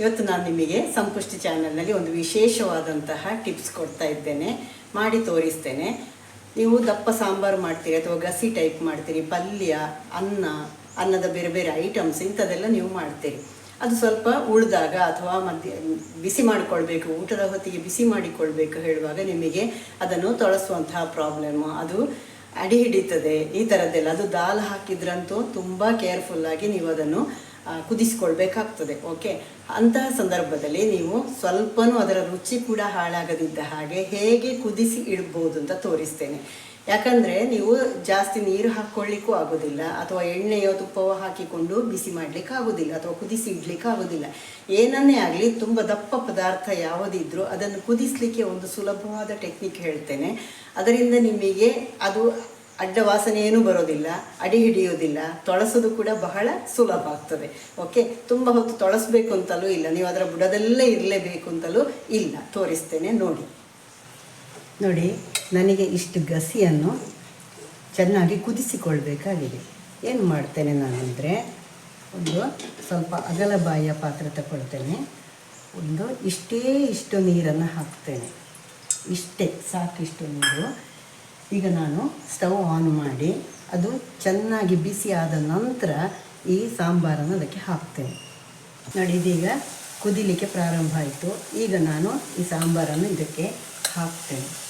ಇವತ್ತು ನಾನು ನಿಮಗೆ ಸಂಪುಷ್ಟಿ ಚಾನಲ್ನಲ್ಲಿ ಒಂದು ವಿಶೇಷವಾದಂತಹ ಟಿಪ್ಸ್ ಕೊಡ್ತಾ ಇದ್ದೇನೆ, ಮಾಡಿ ತೋರಿಸ್ತೇನೆ. ನೀವು ದಪ್ಪ ಸಾಂಬಾರು ಮಾಡ್ತೀರಿ ಅಥವಾ ಗಸಿ ಟೈಪ್ ಮಾಡ್ತೀರಿ, ಪಲ್ಯ, ಅನ್ನ, ಅನ್ನದ ಬೇರೆ ಬೇರೆ ಐಟಮ್ಸ್ ಇಂಥದ್ದೆಲ್ಲ ನೀವು ಮಾಡ್ತೀರಿ. ಅದು ಸ್ವಲ್ಪ ಉಳಿದಾಗ ಅಥವಾ ಮಧ್ಯ, ಬಿಸಿ ಮಾಡಿಕೊಳ್ಬೇಕು, ಊಟದ ಹೊತ್ತಿಗೆ ಬಿಸಿ ಮಾಡಿಕೊಳ್ಬೇಕು ಹೇಳುವಾಗ ನಿಮಗೆ ಅದನ್ನು ತೊಳಸುವಂತಹ ಪ್ರಾಬ್ಲಮ್ ಅದು ಅಡಿ ಹಿಡಿತದೆ, ಈ ಥರದ್ದೆಲ್ಲ ಅದು ದಾಲ್ ಹಾಕಿದ್ರಂತೂ ತುಂಬ ಕೇರ್ಫುಲ್ಲಾಗಿ ನೀವು ಅದನ್ನು ಕುದಿಸ್ಕೊಳ್ಬೇಕಾಗ್ತದೆ. ಓಕೆ ಅಂತಹ ಸಂದರ್ಭದಲ್ಲಿ ನೀವು ಸ್ವಲ್ಪನೂ ಅದರ ರುಚಿ ಕೂಡ ಹಾಳಾಗದಿದ್ದ ಹಾಗೆ ಹೇಗೆ ಕುದಿಸಿ ಇಡ್ಬೋದು ಅಂತ ತೋರಿಸ್ತೇನೆ. ಯಾಕಂದರೆ ನೀವು ಜಾಸ್ತಿ ನೀರು ಹಾಕ್ಕೊಳ್ಳಿಕ್ಕೂ ಆಗೋದಿಲ್ಲ, ಅಥವಾ ಎಣ್ಣೆಯೋ ತುಪ್ಪವೋ ಹಾಕಿಕೊಂಡು ಬಿಸಿ ಮಾಡಲಿಕ್ಕೆ ಆಗೋದಿಲ್ಲ, ಅಥವಾ ಕುದಿಸಿ ಇಡ್ಲಿಕ್ಕೆ ಆಗೋದಿಲ್ಲ. ಏನನ್ನೇ ಆಗಲಿ ತುಂಬ ದಪ್ಪ ಪದಾರ್ಥ ಯಾವುದಿದ್ರೂ ಅದನ್ನು ಕುದಿಸ್ಲಿಕ್ಕೆ ಒಂದು ಸುಲಭವಾದ ಟೆಕ್ನಿಕ್ ಹೇಳ್ತೇನೆ. ಅದರಿಂದ ನಿಮಗೆ ಅದು ಅಡ್ಡ ವಾಸನೆ ಏನೂ ಬರೋದಿಲ್ಲ, ಅಡಿ ಹಿಡಿಯೋದಿಲ್ಲ ತೊಳಸೋದು ಕೂಡ ಬಹಳ ಸುಲಭ ಆಗ್ತದೆ ಓಕೆ ತುಂಬ ಹೊತ್ತು ತೊಳಸ್ಬೇಕು ಅಂತಲೂ ಇಲ್ಲ, ನೀವು ಅದರ ಬುಡದಲ್ಲೇ ಇರಲೇಬೇಕು ಅಂತಲೂ ಇಲ್ಲ. ತೋರಿಸ್ತೇನೆ, ನೋಡಿ. ನೋಡಿ, ನನಗೆ ಇಷ್ಟು ಗಸಿಯನ್ನು ಚೆನ್ನಾಗಿ ಕುದಿಸಿಕೊಳ್ಬೇಕಾಗಿದೆ. ಏನು ಮಾಡ್ತೇನೆ ನಾನಂದರೆ, ಒಂದು ಸ್ವಲ್ಪ ಅಗಲ ಬಾಯಿಯ ಪಾತ್ರೆ ತಗೊಳ್ತೇನೆ. ಒಂದು ಇಷ್ಟೇ ಇಷ್ಟು ನೀರನ್ನು ಹಾಕ್ತೇನೆ. ಇಷ್ಟೇ, ಸಾಕಿಷ್ಟು ನೀರು. ಈಗ ನಾನು ಸ್ಟವ್ ಆನ್ ಮಾಡಿ, ಅದು ಚೆನ್ನಾಗಿ ಬಿಸಿ ಆದ ನಂತರ ಈ ಸಾಂಬಾರನ್ನು ಅದಕ್ಕೆ ಹಾಕ್ತೇನೆ. ನೋಡಿ, ಇದೀಗ ಕುದಿಲಿಕ್ಕೆ ಪ್ರಾರಂಭ ಆಯಿತು. ಈಗ ನಾನು ಈ ಸಾಂಬಾರನ್ನು ಇದಕ್ಕೆ ಹಾಕ್ತೇನೆ.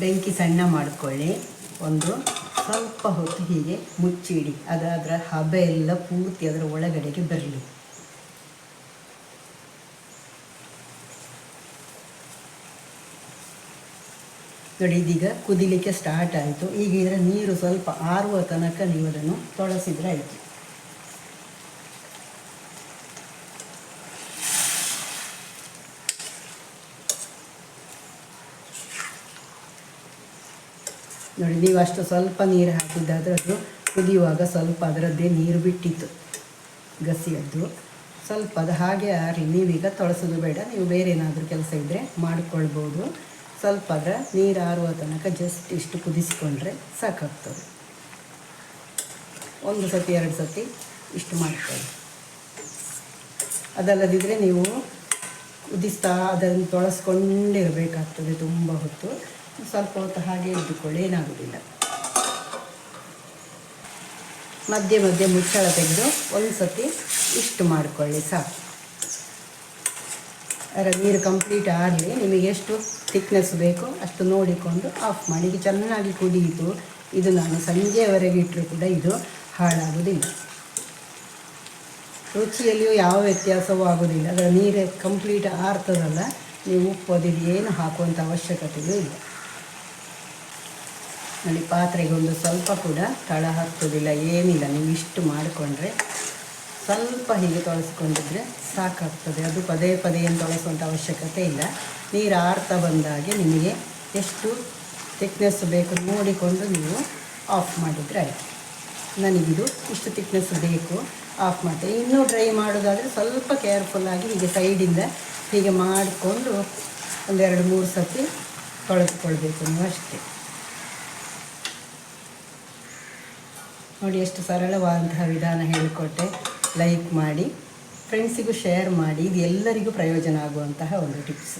ಬೆಂಕಿ ಸಣ್ಣ ಮಾಡಿಕೊಳ್ಳಿ. ಒಂದು ಸ್ವಲ್ಪ ಹೊತ್ತು ಹೀಗೆ ಮುಚ್ಚಿಡಿ. ಅದಾದ್ರ ಹಬೆ ಎಲ್ಲ ಪೂರ್ತಿ ಅದರ ಒಳಗಡೆಗೆ ಬರಲಿ. ನೋಡಿ, ಇದೀಗ ಕುದಿಲಿಕ್ಕೆ ಸ್ಟಾರ್ಟ್ ಆಯಿತು. ಈಗ ಇದರ ನೀರು ಸ್ವಲ್ಪ ಆರುವ ತನಕ ನೀವು ಅದನ್ನು ತೊಳಸಿದ್ರೆ ಆಯಿತು. ನೋಡಿ, ನೀವು ಅಷ್ಟು ಸ್ವಲ್ಪ ನೀರು ಹಾಕಿದ್ದಾದ್ರೆ ಅದು ಕುದಿಯುವಾಗ ಸ್ವಲ್ಪ ಅದರದ್ದೇ ನೀರು ಬಿಟ್ಟಿತ್ತು ಗಸಿಯದ್ದು. ಸ್ವಲ್ಪ ಅದು ಹಾಗೆ ಆರಿ ನೀವೀಗ ತೊಳಸೋದು ಬೇಡ, ನೀವು ಬೇರೆ ಏನಾದರೂ ಕೆಲಸ ಇದ್ದರೆ ಮಾಡಿಕೊಳ್ಬೋದು. ಸ್ವಲ್ಪ ಅದರ ನೀರು ಆರುವ ತನಕ ಜಸ್ಟ್ ಇಷ್ಟು ಕುದಿಸಿಕೊಂಡ್ರೆ ಸಾಕಾಗ್ತದೆ. ಒಂದು ಸತಿ, ಎರಡು ಸತಿ ಇಷ್ಟು ಮಾಡ್ಕೊಳ್ಳಿ. ಅದಲ್ಲದಿದ್ದರೆ ನೀವು ಕುದಿಸ್ತಾ ಅದನ್ನು ತೊಳಸ್ಕೊಂಡಿರಬೇಕಾಗ್ತದೆ ತುಂಬ ಹೊತ್ತು. ಸ್ವಲ್ಪ ಹೊತ್ತು ಹಾಗೆ ಇದ್ದುಕೊಳ್ಳಿ, ಏನಾಗೋದಿಲ್ಲ. ಮಧ್ಯೆ ಮಧ್ಯೆ ಮುಚ್ಚಳ ತೆಗೆದು ಒಂದು ಸತಿ ಇಷ್ಟು ಮಾಡಿಕೊಳ್ಳಿ, ಸಾಕು. ಅದರ ನೀರು ಕಂಪ್ಲೀಟ್ ಆಗಲಿ, ನಿಮಗೆ ಎಷ್ಟು ಥಿಕ್ನೆಸ್ ಬೇಕೋ ಅಷ್ಟು ನೋಡಿಕೊಂಡು ಆಫ್ ಮಾಡಿ. ಈಗ ಚೆನ್ನಾಗಿ ಕುದಿಯಿತು. ಇದು ನಾನು ಸಂಜೆಯವರೆಗೆ ಇಟ್ಟರೂ ಕೂಡ ಇದು ಹಾಳಾಗೋದಿಲ್ಲ. ರುಚಿಯಲ್ಲಿಯೂ ಯಾವ ವ್ಯತ್ಯಾಸವೂ ಆಗೋದಿಲ್ಲ. ಅದರ ನೀರು ಕಂಪ್ಲೀಟ್ ಆರ್ತದಲ್ಲ, ನೀವು ಉಪ್ಪು, ಅದಿದು ಏನು ಹಾಕುವಂಥ ಅವಶ್ಯಕತೆಯೂ ಇಲ್ಲ. ನೋಡಿ ಪಾತ್ರೆಗೆ ಒಂದು ಸ್ವಲ್ಪ ಕೂಡ ತಳ ಹತ್ತೋದಿಲ್ಲ ಏನಿಲ್ಲ. ನೀವು ಇಷ್ಟು ಮಾಡಿಕೊಂಡ್ರೆ ಸ್ವಲ್ಪ ಹೀಗೆ ತೊಳಸ್ಕೊಂಡಿದ್ರೆ ಸಾಕಾಗ್ತದೆ. ಅದು ಪದೇ ಪದೇ ಏನು ತೊಳಸುವಂಥ ಅವಶ್ಯಕತೆ ಇಲ್ಲ. ನೀರು ಆರ್ತಾ ಬಂದಾಗೆ ನಿಮಗೆ ಎಷ್ಟು ತಿಕ್ನೆಸ್ ಬೇಕು ನೋಡಿಕೊಂಡು ನೀವು ಆಫ್ ಮಾಡಿದರೆ ಆಯಿತು. ನನಗಿದು ಇಷ್ಟು ತಿಕ್ನೆಸ್ ಬೇಕು ಆಫ್ ಮಾಡ್ತೇನೆ ಇನ್ನೂ ಡ್ರೈ ಮಾಡೋದಾದರೆ ಸ್ವಲ್ಪ ಕೇರ್ಫುಲ್ಲಾಗಿ ಹೀಗೆ ಸೈಡಿಂದ ಹೀಗೆ ಮಾಡಿಕೊಂಡು ಒಂದೆರಡು ಮೂರು ಸತಿ ತೊಳೆದುಕೊಳ್ಬೇಕು ನೀವು ಅಷ್ಟೇ. ನೋಡಿ ಎಷ್ಟು ಸರಳವಾದಂತಹ ವಿಧಾನ ಹೇಳಿಕೊಟ್ಟೆ. ಲೈಕ್ ಮಾಡಿ ಫ್ರೆಂಡ್ಸಿಗೂ ಶೇರ್ ಮಾಡಿ, ಇದು ಎಲ್ಲರಿಗೂ ಪ್ರಯೋಜನ ಆಗುವಂತಹ ಒಂದು ಟಿಪ್ಸ್